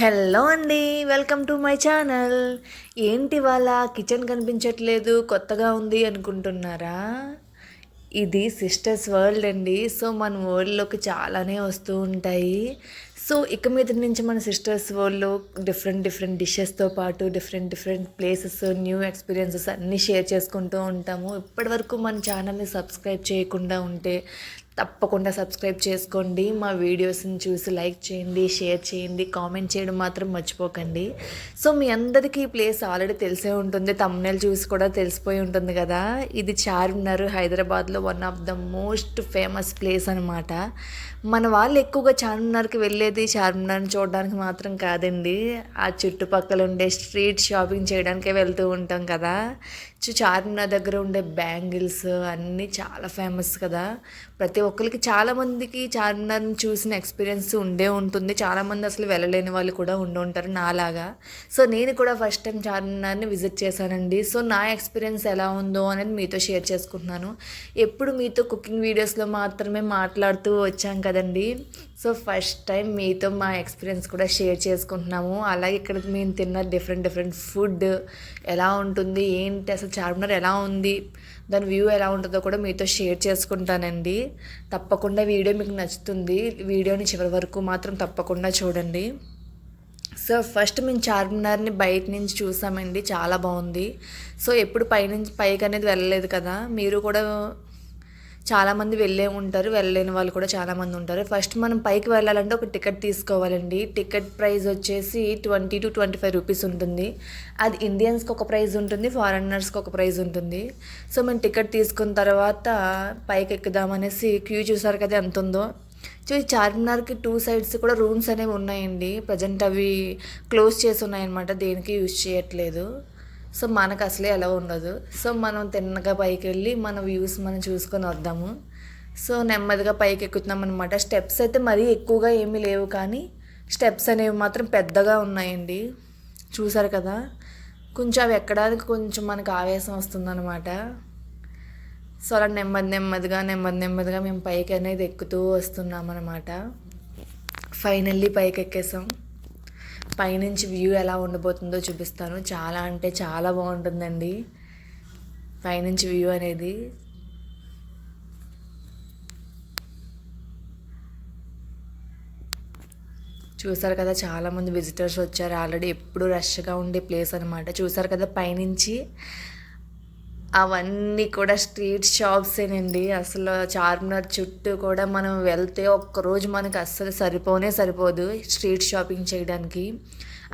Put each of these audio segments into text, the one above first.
Hello అండి welcome to my channel. ఏంటి వాళ్ళ కిచెన్ కనిపించట్లేదు కొత్తగా ఉంది అనుకుంటున్నారా? ఇది సిస్టర్స్ వరల్డ్ అండి. సో మన వరల్డ్లోకి చాలానే వస్తూ ఉంటాయి. సో ఇక మీద నుంచి మన సిస్టర్స్ వరల్డ్లో డిఫరెంట్ డిఫరెంట్ డిషెస్తో పాటు different different places new experiences అన్నీ షేర్ చేసుకుంటూ ఉంటాము. ఇప్పటివరకు మన ఛానల్ని సబ్స్క్రైబ్ చేయకుండా ఉంటే తప్పకుండా సబ్స్క్రైబ్ చేసుకోండి. మా వీడియోస్ని చూసి లైక్ చేయండి షేర్ చేయండి కామెంట్ చేయడం మాత్రం మర్చిపోకండి. సో మీ అందరికీ ఈ ప్లేస్ ఆల్రెడీ తెలిసే ఉంటుంది. తమ్నేల్ చూసి కూడా తెలిసిపోయి ఉంటుంది కదా. ఇది చార్మినార్ హైదరాబాద్లో one of the most famous place అనమాట మన వాళ్ళు ఎక్కువగా చార్మినార్కి వెళ్ళేది చార్మినార్ని చూడడానికి మాత్రం కాదండి. ఆ చుట్టుపక్కల ఉండే స్ట్రీట్ షాపింగ్ చేయడానికే వెళ్తూ ఉంటాం కదా. చార్మినార్ దగ్గర ఉండే బ్యాంగిల్స్ అన్నీ చాలా ఫేమస్ కదా. ప్రతి ఒక్కరికి చాలామందికి చార్మినార్ని చూసిన ఎక్స్పీరియన్స్ ఉండే ఉంటుంది. చాలామంది అసలు వెళ్ళలేని వాళ్ళు కూడా ఉండి ఉంటారు నాలాగా. సో నేను కూడా ఫస్ట్ టైం చార్మినార్ని విజిట్ చేశానండి. సో నా ఎక్స్పీరియన్స్ ఎలా ఉందో అనేది మీతో షేర్ చేసుకుంటున్నాను. ఎప్పుడు మీతో కుకింగ్ వీడియోస్లో మాత్రమే మాట్లాడుతూ వచ్చాం కదండి. సో ఫస్ట్ టైం మీతో మా ఎక్స్పీరియన్స్ కూడా షేర్ చేసుకుంటున్నాము. అలాగే ఇక్కడ మేము తిన్న డిఫరెంట్ డిఫరెంట్ ఫుడ్ ఎలా ఉంటుంది ఏంటి అసలు చార్మినార్ ఎలా ఉంది దాని వ్యూ ఎలా ఉంటుందో కూడా మీతో షేర్ చేసుకుంటానండి. తప్పకుండా వీడియో మీకు నచ్చుతుంది. వీడియోని చివరి వరకు మాత్రం తప్పకుండా చూడండి. సో ఫస్ట్ మేము చార్మినార్ని బయట నుంచి చూసామండి. చాలా బాగుంది. సో ఎప్పుడు పైనుంచి పైకి అనేది వెళ్ళలేదు కదా. మీరు కూడా చాలామంది వెళ్ళే ఉంటారు వెళ్ళలేని వాళ్ళు కూడా చాలామంది ఉంటారు. ఫస్ట్ మనం పైకి వెళ్ళాలంటే ఒక టికెట్ తీసుకోవాలండి. టికెట్ ప్రైస్ వచ్చేసి twenty to twenty five rupees ఉంటుంది. అది ఇండియన్స్కి ఒక ప్రైస్ ఉంటుంది ఫారినర్స్కి ఒక ప్రైస్ ఉంటుంది. సో మేము టికెట్ తీసుకున్న తర్వాత పైకి ఎక్కుదామనేసి క్యూ చూసారు కదా ఎంత ఉందో. సో ఈ చార్మినార్కి టూ సైడ్స్ కూడా రూమ్స్ అనేవి ఉన్నాయండి. ప్రజెంట్ అవి క్లోజ్ చేసి ఉన్నాయన్నమాట. దేనికి యూజ్ చేయట్లేదు. సో మనకు అసలే ఎలా ఉండదు. సో మనం తిన్నగా పైకి వెళ్ళి మన వ్యూస్ మనం చూసుకొని వద్దాము. సో నెమ్మదిగా పైకి ఎక్కుతున్నాం అనమాట స్టెప్స్ అయితే మరీ ఎక్కువగా ఏమీ లేవు కానీ స్టెప్స్ అనేవి మాత్రం పెద్దగా ఉన్నాయండి. చూసారు కదా? కొంచెం అవి ఎక్కడానికి కొంచెం మనకు ఆవేశం వస్తుందన్నమాట. సో అలా నెమ్మది నెమ్మదిగా నెమ్మది నెమ్మదిగా మేము పైకి అనేది ఎక్కుతూ వస్తున్నాం అనమాట ఫైనల్లీ పైకి ఎక్కేసాం పైనుంచి వ్యూ ఎలా ఉండబోతుందో చూపిస్తాను. చాలా అంటే చాలా బాగుంటుందండి. పైనుంచి వ్యూ అనేది. చూసారు కదా చాలామంది విజిటర్స్ వచ్చారు. ఆల్రెడీ ఎప్పుడు రష్గా ఉండే ప్లేస్ అనమాట చూసారు కదా పైనుంచి అవన్నీ కూడా స్ట్రీట్ షాప్సేనండి. అసలు చార్మినార్ చుట్టూ కూడా మనం వెళ్తే ఒక్కరోజు మనకి అస్సలు సరిపోనే సరిపోదు స్ట్రీట్ షాపింగ్ చేయడానికి.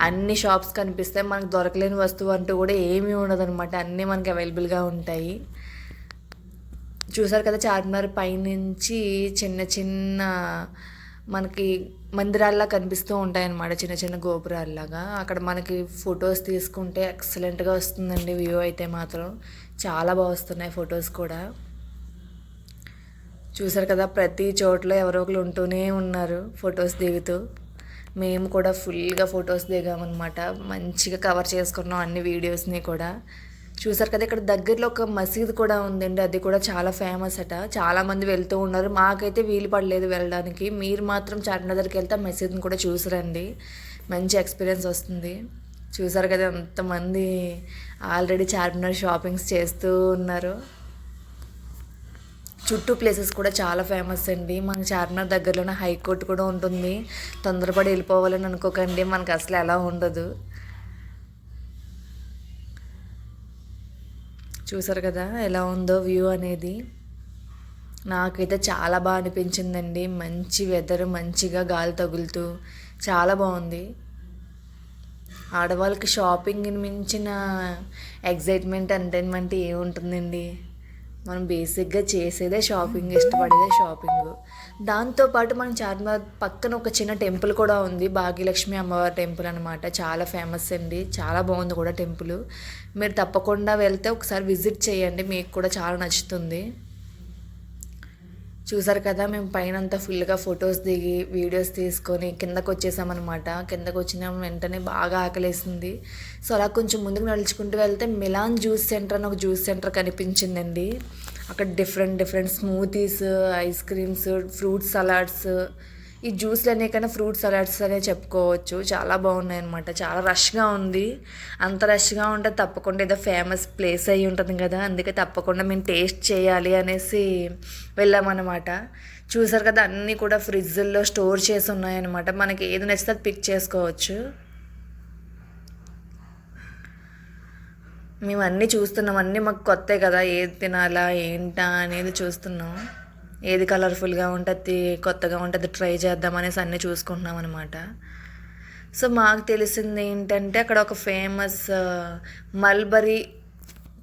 అన్ని షాప్స్ కనిపిస్తే మనకు దొరకలేని వస్తువు అంటూ కూడా ఏమీ ఉండదన్నమాట. అన్నీ మనకి అవైలబుల్గా ఉంటాయి. చూసారు కదా చార్మినార్ పైనుంచి చిన్న చిన్న మనకి మందిరాల్లా కనిపిస్తూ ఉంటాయన్నమాట. చిన్న చిన్న గోపురాల్లాగా. అక్కడ మనకి ఫొటోస్ తీసుకుంటే ఎక్సలెంట్గా వస్తుందండి వ్యూ అయితే మాత్రం. చాలా బాగా వస్తున్నాయి ఫొటోస్ కూడా. చూసారు కదా ప్రతి చోట్ల ఎవరో ఒకరు ఉంటూనే ఉన్నారు ఫొటోస్ దిగుతూ. మేము కూడా ఫుల్గా ఫొటోస్ దిగామన్నమాట. మంచిగా కవర్ చేసుకున్నాం అన్ని వీడియోస్ని కూడా. చూసారు కదా ఇక్కడ దగ్గరలో ఒక మసీద్ కూడా ఉందండి. అది కూడా చాలా ఫేమస్ అట. చాలామంది వెళ్తూ ఉన్నారు. మాకైతే వీలు పడలేదు వెళ్ళడానికి. మీరు మాత్రం చార్మినార్ వెళ్తే మసీద్ని కూడా చూసిరండి. మంచి ఎక్స్పీరియన్స్ వస్తుంది. చూసారు కదా ఎంతమంది ఆల్రెడీ చార్మినార్ షాపింగ్స్ చేస్తూ ఉన్నారు. చుట్టూ ప్లేసెస్ కూడా చాలా ఫేమస్ అండి. మనకు చార్మినార్ దగ్గరలోనే హైకోర్టు కూడా ఉంటుంది. తొందరపడి వెళ్ళిపోవాలని అనుకోకండి. మనకు అసలు ఎలా ఉండదు. చూసారు కదా ఎలా ఉందో వ్యూ అనేది. నాకైతే చాలా బాగా అనిపించిందండి. మంచి వెదర్ మంచిగా గాలి తగులుతూ. చాలా బాగుంది. ఆడవాళ్ళకి షాపింగ్ని మించిన ఎగ్జైట్మెంట్ ఎంటర్టైన్మెంట్ ఏముంటుందండి? మనం బేసిక్గా చేసేదే షాపింగ్ ఇష్టపడేదే షాపింగ్ దాంతోపాటు మనం చార్మినార్ పక్కన ఒక చిన్న టెంపుల్ కూడా ఉంది. భాగ్యలక్ష్మి అమ్మవారి టెంపుల్ అనమాట చాలా ఫేమస్ అండి. చాలా బాగుంది కూడా టెంపుల్ మీరు తప్పకుండా వెళ్తే ఒకసారి విజిట్ చేయండి. మీకు కూడా చాలా నచ్చుతుంది. చూసారు కదా మేము పైన అంతా ఫుల్గా ఫొటోస్ దిగి వీడియోస్ తీసుకొని కిందకు వచ్చేసామన్నమాట కిందకు వచ్చిన వెంటనే బాగా ఆకలేసింది. సో అలా కొంచెం ముందుకు నడుచుకుంటూ వెళ్తే మిలాన్ జ్యూస్ సెంటర్ అని ఒక జ్యూస్ సెంటర్ కనిపించిందండి. అక్కడ different different smoothies ice creams fruit salads ఈ జ్యూస్లు అనే కన్నా ఫ్రూట్ సలాడ్స్ అనే చెప్పుకోవచ్చు. చాలా బాగున్నాయి అనమాట చాలా రష్గా ఉంది. అంత రష్గా ఉంటే తప్పకుండా ఏదో ఫేమస్ ప్లేస్ అయి ఉంటుంది కదా. అందుకే తప్పకుండా మేము టేస్ట్ చేయాలి అనేసి వెళ్ళామన్నమాట. చూసారు కదా అన్నీ కూడా ఫ్రిడ్జ్ల్లో స్టోర్ చేసి ఉన్నాయన్నమాట. మనకి ఏది నచ్చితే అది పిక్ చేసుకోవచ్చు. మేము అన్నీ చూస్తున్నాం. అన్నీ మాకు కొత్త కదా ఏది తినాలా ఏంటా అనేది చూస్తున్నాం. ఏది కలర్ఫుల్గా ఉంటుంది కొత్తగా ఉంటుంది ట్రై చేద్దాం అనేసి అన్నీ చూసుకుంటున్నాం అనమాట సో మాకు తెలిసింది ఏంటంటే అక్కడ ఒక ఫేమస్ మల్బరీ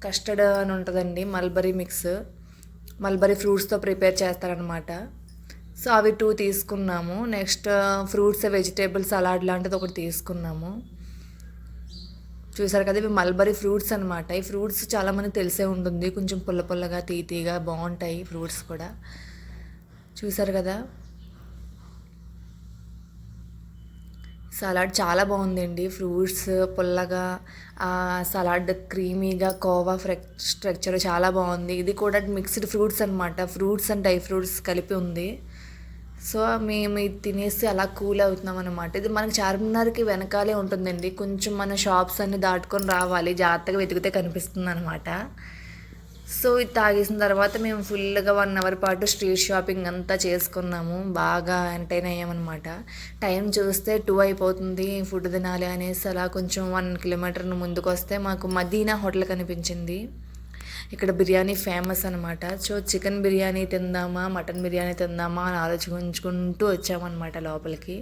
కస్టర్డ్ అని ఉంటుందండి మల్బరీ మిక్స్ మల్బరీ ఫ్రూట్స్తో ప్రిపేర్ చేస్తారనమాట సో అవి టూ తీసుకున్నాము. నెక్స్ట్ ఫ్రూట్స్ వెజిటేబుల్స్ అలాడ్ లాంటిది ఒకటి తీసుకున్నాము. చూసారు కదా ఇవి మల్బరీ ఫ్రూట్స్ అనమాట ఈ ఫ్రూట్స్ చాలామంది తెలిసే ఉంటుంది. కొంచెం పుల్ల పుల్లగా తీతీగా బాగుంటాయి ఫ్రూట్స్ కూడా. చూసారు కదా? సలాడ్ చాలా బాగుందండి. ఫ్రూట్స్ పుల్లగా సలాడ్ క్రీమీగా కోవా ఫ్రెక్ స్ట్రక్చర్ చాలా బాగుంది. ఇది కూడా మిక్స్డ్ ఫ్రూట్స్ అనమాట ఫ్రూట్స్ అండ్ డ్రై ఫ్రూట్స్ కలిపి ఉంది. సో మేము ఇది తినేసి అలా కూల్ అవుతున్నాం అనమాట ఇది మనకి చార్మినార్కి వెనకాలే ఉంటుందండి. కొంచెం మన షాప్స్ అన్ని దాటుకొని రావాలి. జాగ్రత్తగా వెతికితే కనిపిస్తుంది అనమాట సో ఇది తాగేసిన తర్వాత మేము ఫుల్గా వన్ అవర్ పాటు స్ట్రీట్ షాపింగ్ అంతా చేసుకున్నాము. బాగా ఎంటైన్ అయ్యామన్నమాట. టైం చూస్తే టూ అయిపోతుంది ఫుడ్ తినాలి అనేసి అలా కొంచెం వన్ కిలోమీటర్ ముందుకు వస్తే మాకు మదీనా హోటల్ కనిపించింది. ఇక్కడ బిర్యానీ ఫేమస్ అనమాట సో చికెన్ బిర్యానీ తిందామా మటన్ బిర్యానీ తిందామా అని ఆలోచించుకుంటూ వచ్చామన్నమాట లోపలికి.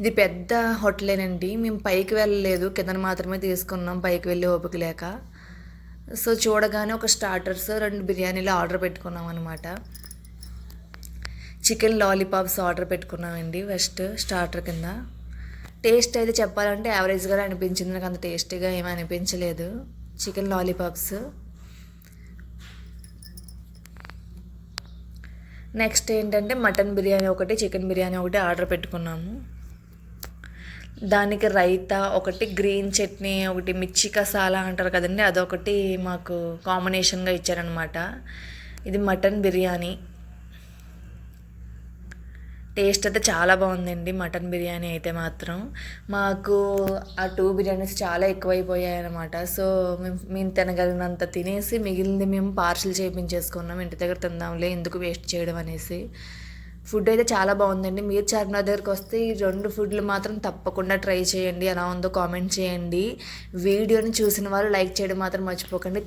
ఇది పెద్ద హోటలేనండి. మేము పైకి వెళ్ళలేదు. కింద మాత్రమే తీసుకున్నాం. పైకి వెళ్ళి ఓపిక లేక. సో చూడగానే ఒక స్టార్టర్స్ రెండు బిర్యానీలు ఆర్డర్ పెట్టుకున్నాం అనమాట చికెన్ లాలీపాప్స్ ఆర్డర్ పెట్టుకున్నామండి ఫస్ట్ స్టార్టర్ కింద. టేస్ట్ అయితే చెప్పాలంటే యావరేజ్గా అనిపించింది. నాకు అంత టేస్టీగా ఏమీ అనిపించలేదు. చికెన్ లాలీపాప్స్ నెక్స్ట్ ఏంటంటే మటన్ బిర్యానీ ఒకటి చికెన్ బిర్యానీ ఒకటి ఆర్డర్ పెట్టుకున్నాము. దానికి రైతా ఒకటి గ్రీన్ చట్నీ ఒకటి మిర్చి కసాలా అంటారు కదండి అదొకటి మాకు కాంబినేషన్గా ఇచ్చారనమాట ఇది మటన్ బిర్యానీ. టేస్ట్ అయితే చాలా బాగుందండి మటన్ బిర్యానీ అయితే మాత్రం. మాకు ఆ టూ బిర్యానీస్ చాలా ఎక్కువైపోయాయి అనమాట సో మేము మేము తినగలిగినంత తినేసి మిగిలింది మేము పార్సిల్ చేయించేసుకున్నాం ఇంటి దగ్గర తిందాంలే ఎందుకు వేస్ట్ చేయడం అనేసి. ఫుడ్ అయితే చాలా బాగుందండి. మీరు చార్మినార్ దగ్గరికి వస్తే ఈ రెండు ఫుడ్లు మాత్రం తప్పకుండా ట్రై చేయండి. ఎలా ఉందో కామెంట్ చేయండి. వీడియోని చూసిన వాళ్ళు లైక్ చేయడం మాత్రం మర్చిపోకండి.